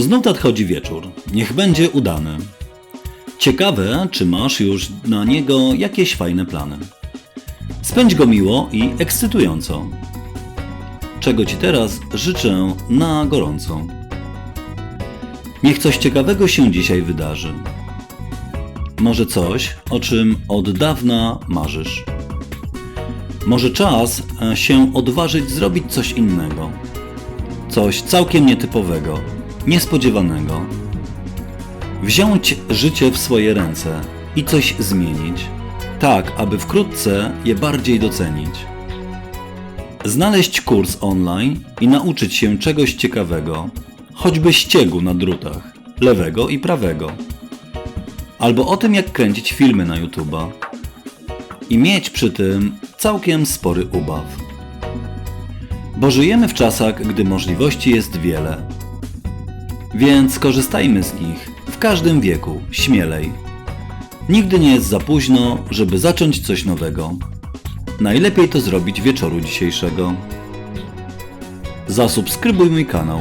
Znów nadchodzi wieczór. Niech będzie udany. Ciekawe, czy masz już na niego jakieś fajne plany. Spędź go miło i ekscytująco. Czego Ci teraz życzę na gorąco. Niech coś ciekawego się dzisiaj wydarzy. Może coś, o czym od dawna marzysz. Może czas e, się odważyć zrobić coś innego. Coś całkiem nietypowego, niespodziewanego. Wziąć życie w swoje ręce i coś zmienić, tak aby wkrótce je bardziej docenić. Znaleźć kurs online i nauczyć się czegoś ciekawego, choćby ściegu na drutach, lewego i prawego. Albo o tym, jak kręcić filmy na YouTube'a. I mieć przy tym całkiem spory ubaw. Bo żyjemy w czasach, gdy możliwości jest wiele. Więc korzystajmy z nich w każdym wieku, śmielej. Nigdy nie jest za późno, żeby zacząć coś nowego. Najlepiej to zrobić wieczoru dzisiejszego. Zasubskrybuj mój kanał